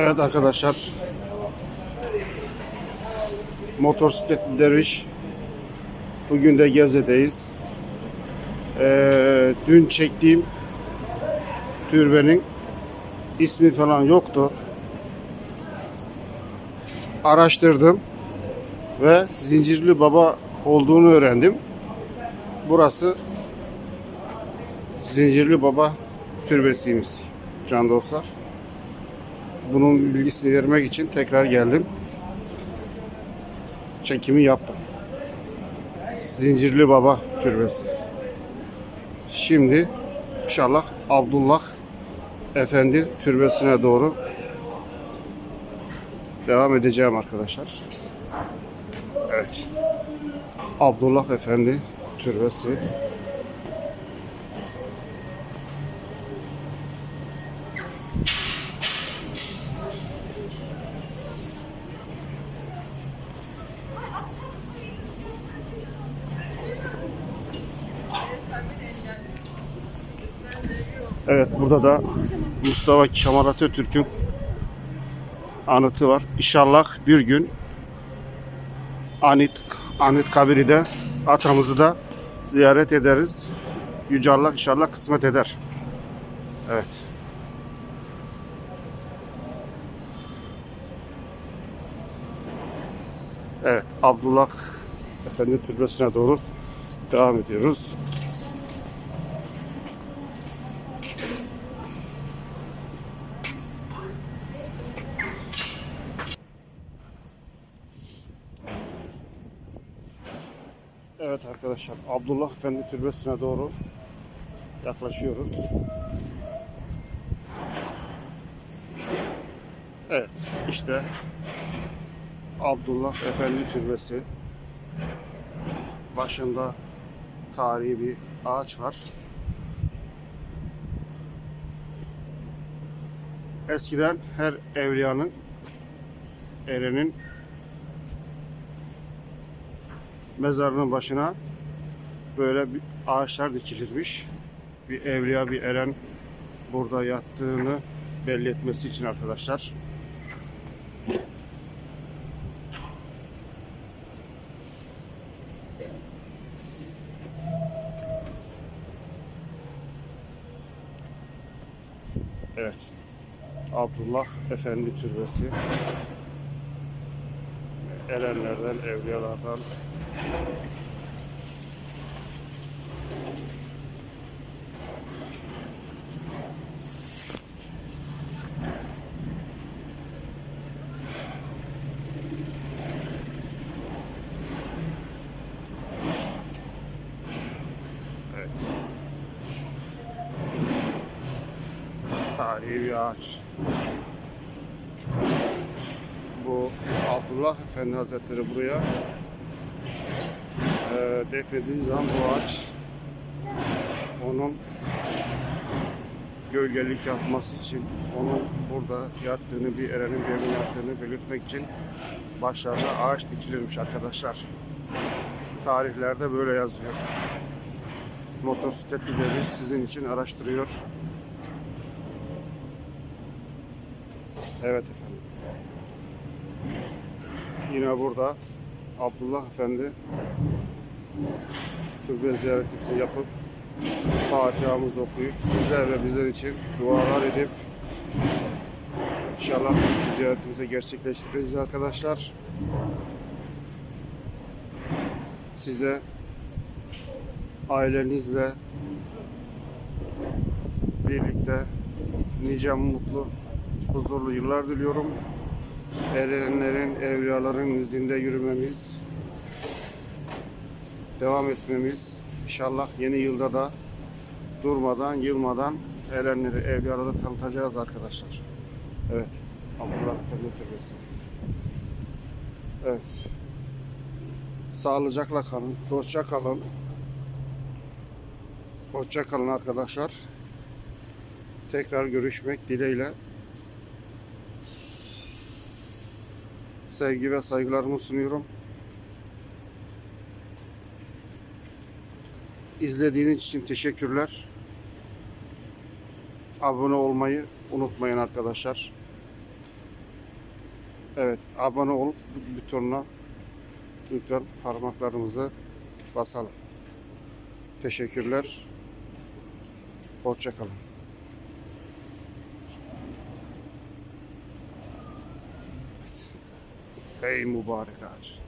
Evet arkadaşlar. Motosikletli derviş. Bugün de Gebze'deyiz. Ee, dün çektiğim türbenin ismi falan yoktu. Araştırdım ve Zincirli Baba olduğunu öğrendim. Burası Zincirli Baba türbesiymiş can dostlar. Bunun bilgisini vermek için tekrar geldim. Çekimi yaptım. Zincirli Baba Türbesi. Şimdi inşallah Abdullah Efendi Türbesi'ne doğru devam edeceğim arkadaşlar. Evet. Abdullah Efendi Türbesi. Evet burada da Mustafa Kemal Atatürk'ün anıtı var. İnşallah bir gün Anıt, Anıt kabiri de atamızı da ziyaret ederiz. Yüce Allah inşallah kısmet eder. Evet. Evet, Abdullah Efendi Türbesi'ne doğru devam ediyoruz. Evet arkadaşlar Abdullah Efendi Türbesi'ne doğru yaklaşıyoruz. Evet işte Abdullah Efendi Türbesi. Başında tarihi bir ağaç var. Eskiden her evliyanın, erenin mezarının başına böyle bir ağaçlar dikilirmiş. Bir evliya, bir eren burada yattığını belli etmesi için arkadaşlar. Evet. Abdullah Efendi Türbesi. Erenlerden, evliyalardan Evet. Tarihi bir ağaç. Bu Abdullah Efendi Hazretleri buraya e, defnedildiği zaman bu ağaç onun gölgelik yapması için onun burada yattığını bir erenin bir evine yattığını belirtmek için başlarda ağaç dikilirmiş arkadaşlar. Tarihlerde böyle yazıyor. Motosikletli devri sizin için araştırıyor. Evet efendim. Yine burada Abdullah Efendi türbe ziyaretimizi yapıp Fatiha'mızı okuyup sizler ve bizler için dualar edip inşallah ziyaretimizi gerçekleştireceğiz arkadaşlar. Size ailenizle birlikte nice mutlu, huzurlu yıllar diliyorum. Erenlerin, evliyaların izinde yürümemiz, devam etmemiz, inşallah yeni yılda da durmadan, yılmadan erenleri, evliyaları tanıtacağız arkadaşlar. Evet, Efendi Türbesi. Evet. Sağlıcakla kalın, dostça kalın. Hoşça kalın arkadaşlar. Tekrar görüşmek dileğiyle. Sevgi ve saygılarımı sunuyorum. İzlediğiniz için teşekkürler. Abone olmayı unutmayın arkadaşlar. Evet, abone olup butonuna lütfen parmaklarımızı basalım. Teşekkürler. Hoşçakalın. Ei, Mubarak.